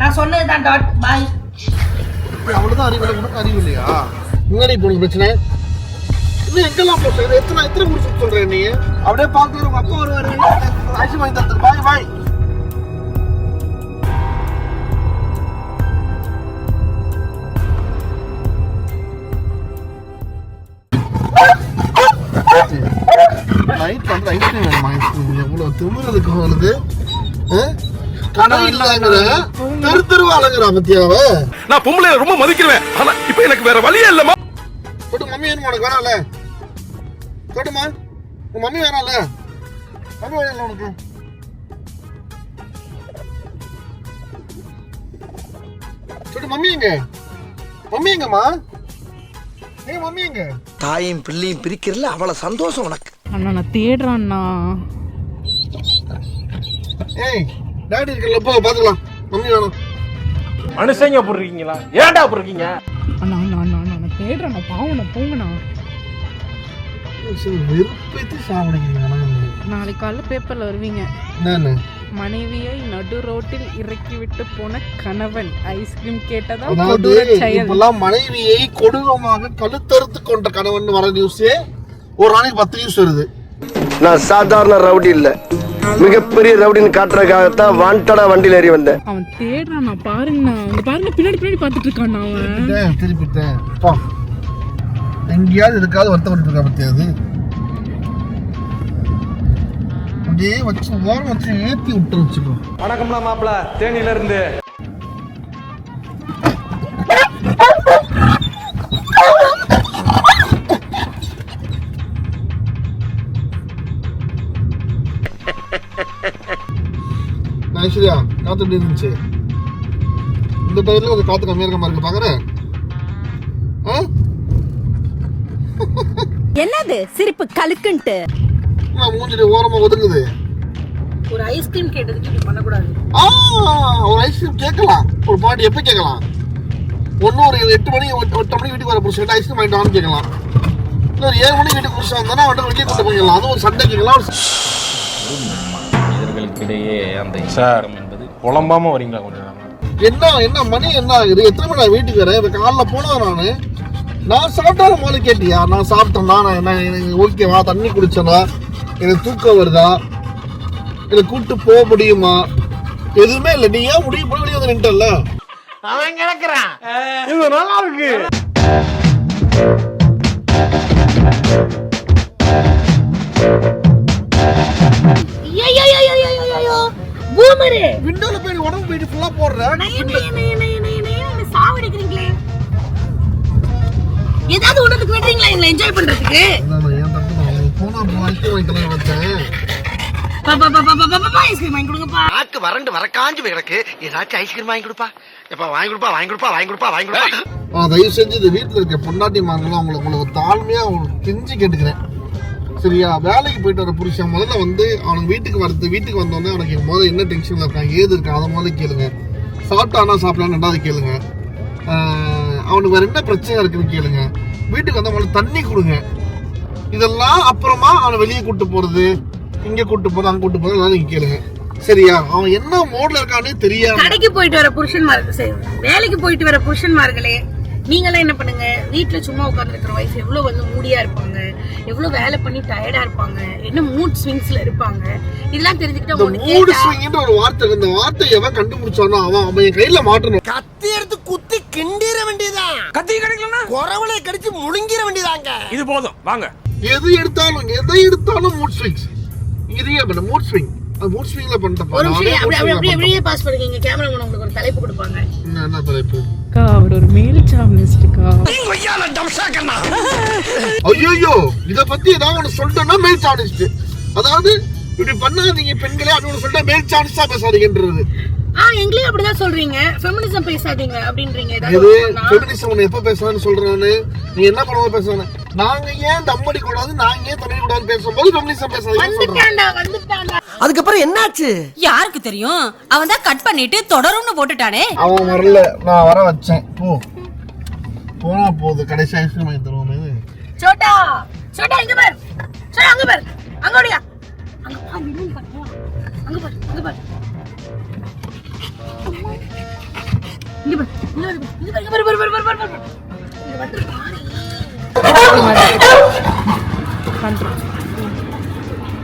நான் சொன்னதுதான் டாட் பாய் அவ்வளவுதான் அறிவு இல்லை உனக்கு அறிவு இல்லையா? முன்னாடி இப்போ பிரச்சனை? இன்னும் எங்கெல்லாம் போட்டு எத்தனை எத்தனை முடிச்சு சொல்ற நீ? அப்படியே பார்த்து உங்க அப்பா வருவாரு ஐஸ் வாங்கி தரது பாய் பாய் நைட்ல வந்து ஐஸ்கிரீம் வேணுமா? ஐஸ்கிரீம் எவ்வளவு திமுறதுக்கு இல்லாங்கிற தெரு தெருவா அழகுறா பத்தியாவ நான் பொம்பளை ரொம்ப மதிக்கிறேன். ஆனா இப்ப எனக்கு வேற வழியே இல்லம்மா தொட்டு மம்மி உனக்கு? வேணாம்ல. தொட்டுமா உன் மம்மி வேணாம்ல. மம்மி வேணாம்ல உனக்கு. தொட்டு மம்மி எங்க? மம்மி எங்கம்மா? ஏ மம்மி எங்க? தாயும் பிள்ளையும் பிரிக்கிறதுல அவ்வளவு சந்தோஷம் உனக்கு. அண்ணா நான் தேடுறேன் அண்ணா ஏய் டாடி இருக்கல போ பாத்துக்கலாம் மம்மி வேணும். மனுஷங்க அப்படி இருக்கீங்களா? ஏன்டா அப்படி இருக்கீங்க? அண்ணா அண்ணா அண்ணா அண்ணா நான் தேடுறேன் நான் பாவண்ணா போங்கண்ணா சரி வெறுப்பேத்தி சாப்பிடுங்க நாளைக்கு காலைல பேப்பர்ல வருவீங்க. என்னன்னு? மனைவியை நடு ரோட்டில் இறக்கி விட்டு போன கணவன். ஐஸ்கிரீம் கேட்டதா மனைவியை கொடூரமாக கழுத்தறுத்து கொண்ட கணவன் வர நியூஸே ஒரு நாளைக்கு பத்து நியூஸ் வருது. நான் சாதாரண ரவுடி இல்ல. மிகப்பெரிய ரவுடின்னு காட்டுறதுக்காகத்தான் வாண்டடா வண்டியில் ஏறி வந்தேன். அவன் தேடுறான் நான் பாருங்கண்ணா. அங்க பாருங்க பின்னாடி பின்னாடி பார்த்துட்டு இருக்கான் அவன். திருப்பிட்டேன், பா. எங்கேயாவது இதுக்காவது வருத்தப்பட்டு இருக்கா பத்தியாது அப்படியே வச்சு ஓரம் வச்சு ஏத்தி விட்டு வச்சுக்கோ வணக்கம்ல மாப்பிள தேனியில இருந்து ஐஸ்வர்யா காத்து எப்படி இருந்துச்சு? இந்த டயர்ல கொஞ்சம் காத்து கம்மியா இருக்க மாதிரி இருக்கு பாக்குறேன். ஆ? என்னது? சிரிப்பு கலுக்குன்ட்டு. மூஞ்சிட்டு ஓரமா ஒதுங்குது. ஒரு ஐஸ்கிரீம் கேட்டதுக்கு இப்படி பண்ணக்கூடாது. ஆ ஒரு ஐஸ்கிரீம் கேட்கலாம். ஒரு பாட்டி எப்போ கேட்கலாம்? ஒன்றும் ஒரு எட்டு மணி எட்டு மணிக்கு வீட்டுக்கு வர புருஷன் ஐஸ்கிரீம் வாங்கிட்டு கேட்கலாம். இல்லை ஒரு ஏழு மணிக்கு வீட்டுக்கு புருஷன் வந்தானா அவன்கிட்ட வெளியே கூட்டு போய்க்கலாம் அதுவும் ஒரு சண்டை கேட்கலாம் மனிதர்களுக்கிடையே அந்த சார் என்பது புலம்பாம வரீங்களா கொஞ்சம் என்ன என்ன மணி என்ன? ஆகுது எத்தனை மணி நான் வீட்டுக்கு வரேன் இப்போ காலைல போனேன் நான் நான் சாப்பிட்டாலும் முதல்ல கேட்டியா? நான் சாப்பிட்டேன்னா நான் என்ன எனக்கு ஓகேவா தண்ணி குடிச்சேனா? எனக்கு தூக்கம் வருதா? எனக்கு கூட்டு போக முடியுமா? எதுவுமே இல்லை. நீ ஏன் முடிவு போய் வெளியே வந்து நின்ட்டல்ல? இது நல்லா இருக்கு. விண்டோல போய் நீ உடம்பு போயிட்டு ஃபுல்லா போடுற. சாவடிக்கிறீங்களே. ஏதாவது ஒண்ணுக்கு விடுறீங்களா எங்களை என்ஜாய் பண்றதுக்கு? போனா வாங்கி கொடுங்கப்பா. நாக்கு வறண்டு வர காஞ்சு கிடக்கு. ஏதாச்சும் ஐஸ்கிரீம் வாங்கி கொடுப்பா. எப்பா வாங்கி கொடுப்பா வாங்கி கொடுப்பா வாங்கி கொடுப்பா வாங்கி கொடுப்பா. ஆ, தயவு செஞ்சு இந்த வீட்டில் இருக்க பொண்டாட்டி மாங்கலாம் உங்களை உங்களுக்கு தாழ்மையா உங்களுக்கு கெஞ்சி கேட்டுக்கிறேன். சரியா? வேலைக்கு போயிட்டு வர புருஷன் முதல்ல வந்து அவனுக்கு வீட்டுக்கு வரது வீட்டுக்கு வந்தோடனே அவனுக்கு முதல்ல என்ன டென்ஷனில் இருக்கான் ஏது இருக்கான் அதை முதல்ல கேளுங்க. சாப்பிட்டானா சாப்பிடலாம் ரெண்டாவது கேளுங்க. அவனுக்கு வேறு என்ன பிரச்சனை இருக்குன்னு கேளுங்க. வீட்டுக்கு வந்தால் முதல்ல தண்ணி கொடுங்க. இதெல்லாம் அப்புறமா அவனை வெளியே கூப்பிட்டு போகிறது இங்கே கூப்பிட்டு போகிறது அங்கே கூப்பிட்டு போகிறது எல்லாம் நீங்க கேளுங்க. சரியா? அவன் என்ன மோட்ல இருக்கானே தெரியாது கடைக்கு போயிட்டு வர புருஷன்மார்கள் சரி வேலைக்கு போயிட்டு வர புருஷன்மார்களே நீங்களாம் என்ன பண்ணுங்க? வீட்ல சும்மா உட்கார்ந்து இருக்கிற வயசு எவ்வளவு வந்து மூடியா இருப்பாங்க? எவ்வளவு வேலை பண்ணி டயர்டா இருப்பாங்க? என்ன மூட் ஸ்விங்ஸ்ல இருப்பாங்க? இதெல்லாம் தெரிஞ்சுக்கிட்டு மூடு ஸ்விங்ன்ற ஒரு வார்த்தை. இந்த வார்த்தையை எவன் கண்டுபிடிச்சானோ அவன் அவன் என் கையில மாட்டணும். கத்தி எடுத்து குத்தி கிண்டிர வேண்டியதான் கத்தி கிடைக்கலனா குறவனை கடிச்சு முழுங்கிற வேண்டியதாங்க. இது போதும். வாங்க. எது எடுத்தாலும் எதை எடுத்தாலும் மூட் ஸ்விங்ஸ் இதையே பண்ண? மூட் ஸ்விங் மூட் ஸ்விங்ல பண்ணிட்டப்பா ஒரு நிமிஷம் அப்படியே பண்ணிட்டேன். வெளியே பாஸ் பண்ணுங்க கேமரா உங்களுக்கு ஒரு தலைப்பு கொடுப்பாங்க. என்ன என்ன தலைப்பு? அக்கா அவர் ஒரு மேல் சாமினிஸ்டுக்கா கொய்யால டம்சாக்கண்ணா ஐயோ இத பத்தி ஏதாவது ஒண்ணு சொல்லிட்டோம்னா மேல் சாடிஸ்ட் அதாவது இப்படி பண்ணாதீங்க பெண்களே அப்படி ஒண்ணு சொல்லிட்டா மேல் சாடிஸ்டா பேசாதீங்கன்றது. ஆ எங்களையும் அப்படிதான் சொல்றீங்க. ஃபெமினிசம் பேசாதீங்க அப்படின்றீங்க. இது. ஃபெமினிசம் ஒண்ணு எப்ப பேசுறான்னு சொல்றானு நீ என்ன பண்ணுவோம் பேசுறானு நாங்க ஏன் தம்மடி கூடாது? நாங்க ஏன் தமிழ் கூடாது பேசும்போது ஃபெமினிசம் வந்துட்டான்டா அதுக்கப்புறம் என்னாச்சு? யாருக்கு தெரியும்? அவன் தான் கட் பண்ணிட்டு தொடரும்னு போட்டுட்டானே. அவன் வரல. நான் வர வச்சேன். போ. போனா போகுது. கடைசி ஐஸ்கிரீம் வாங்கி தருவோமே சோட்டா சோட்டா இங்க பார். சோட்டா அங்க பார். அங்க ஓடியா. அங்க பார் அங்க பார் அங்க பார். இங்க பாரு இங்க பாரு இங்க பாரு இங்க பாரு பாரு பாரு பாரு பாரு.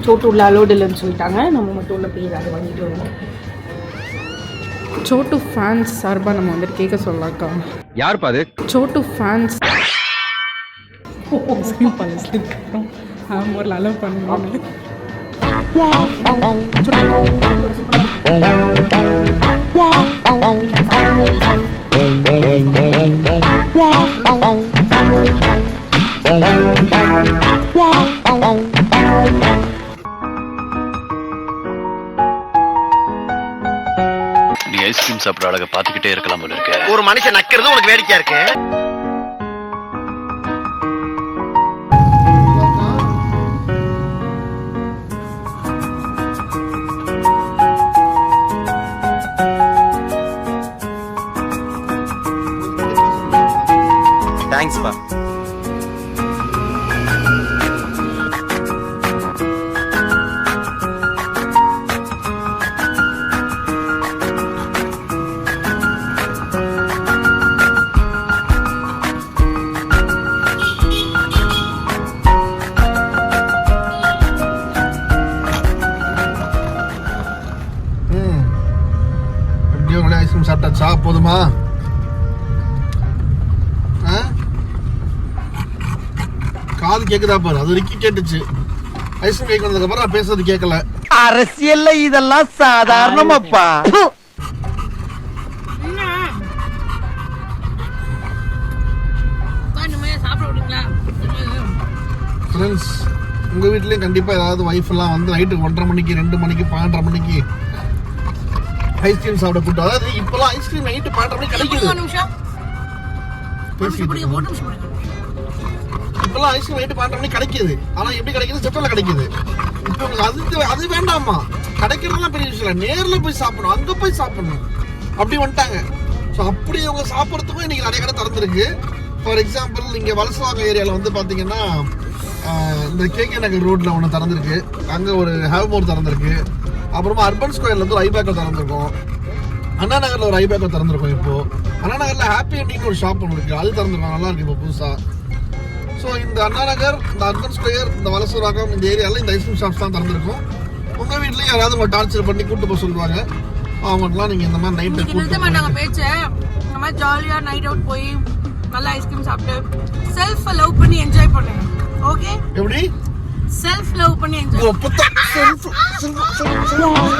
சோட்டு உள்ள அலோடு இல்லைன்னு சொல்லிட்டாங்க நம்ம மட்டும் உள்ள போய் அதை வாங்கிட்டு வருவோம் சோட்டு ஃபேன்ஸ் சார்பாக நம்ம வந்துட்டு கேட்க சொல்லலாம்க்கா யார் பாது சோட்டு ஃபேன்ஸ் அலோவ் பண்ணுவாங்க ஐஸ்கிரீம் சாப்பிட்ற அழகை பார்த்துக்கிட்டே இருக்கலாம் போல இருக்க. ஒரு மனுஷன் நக்கிறது உனக்கு வேடிக்கையா இருக்கு? ஆ? காது கேக்குதா பாரு அது வரைக்கும் கேட்டுச்சு. ஐஸ்கிரீம் கேக் வந்ததுக்கு அப்புறம் நான் பேசுறது கேட்கல அரசியல்ல இதெல்லாம் சாதாரணமாப்பா. ஃப்ரெண்ட்ஸ் உங்க வீட்லயும் கண்டிப்பா ஏதாவது ஒய்ஃப் எல்லாம் வந்து நைட்டு ஒன்றரை மணிக்கு ரெண்டு மணிக்கு பன்னெண்டரை மணிக்கு ஐஸ்கிரீம் சாப்பிட கூட்டு அதாவது இப்பெல்லாம் ஐஸ்கிரீம் நைட்டு கிடைக்குது. போட்டு நிமிஷம். பிடிக்க இப்பெல்லாம் ஐஸ்கிரீம் நைட்டு பன்னெண்டு மணிக்கு கிடைக்குது. ஆனா எப்படி கிடைக்குது? செப்பல்ல கிடைக்குது. இப்போ அது அது வேண்டாமா? கிடைக்கிறதுலாம் பெரிய விஷயம் இல்லை. நேர்ல போய் சாப்பிடணும். அங்க போய் சாப்பிடணும். அப்படி வந்துட்டாங்க. ஸோ அப்படி அவங்க சாப்பிட்றதுக்கும் இன்னைக்கு நிறைய கடை திறந்துருக்கு. ஃபார் எக்ஸாம்பிள் இங்க வலசவாங்க ஏரியால வந்து பாத்தீங்கன்னா ஆஹ், இந்த கேகே நகர் ரோட்ல ஒன்று திறந்திருக்கு. அங்க ஒரு ஹேவ்மோர் திறந்திருக்கு. அப்புறமா அர்பன் ஸ்கொயர்ல வந்து ஒரு ஐபேக்கோ திறந்திருக்கும். அண்ணா நகர்ல ஒரு ஐபேக்கோ திறந்திருக்கும் இப்போ. அண்ணா நகர்ல ஹாப்பி எண்டிங் ஒரு ஷாப் ஒன்று இருக்கு. அது திறந்திருக்கும். நல்லா இருக்கு இப்போ புதுசா. ஸோ இந்த அண்ணா நகர் இந்த அர்பன் ஸ்கொயர் இந்த வலசூராகம் இந்த ஏரியாவில் இந்த ஐஸ்கிரீம் ஷாப்ஸ் தான் திறந்திருக்கும். உங்கள் வீட்லேயும் யாராவது உங்களை டார்ச்சர் பண்ணி கூட்டு போக சொல்லுவாங்க. அவங்களுக்குலாம் நீங்கள் இந்த மாதிரி நைட்டு நிறுத்த மாட்டாங்க பேச்ச இந்த மாதிரி ஜாலியா நைட் அவுட் போய் நல்லா ஐஸ்கிரீம் சாப்பிட்டு செல்ஃப் லவ் பண்ணி என்ஜாய் பண்ணுங்க. ஓகே எப்படி? செல்ஃப் லவ் பண்ணி என்ஜாய் ஓ, புத்த- Bye.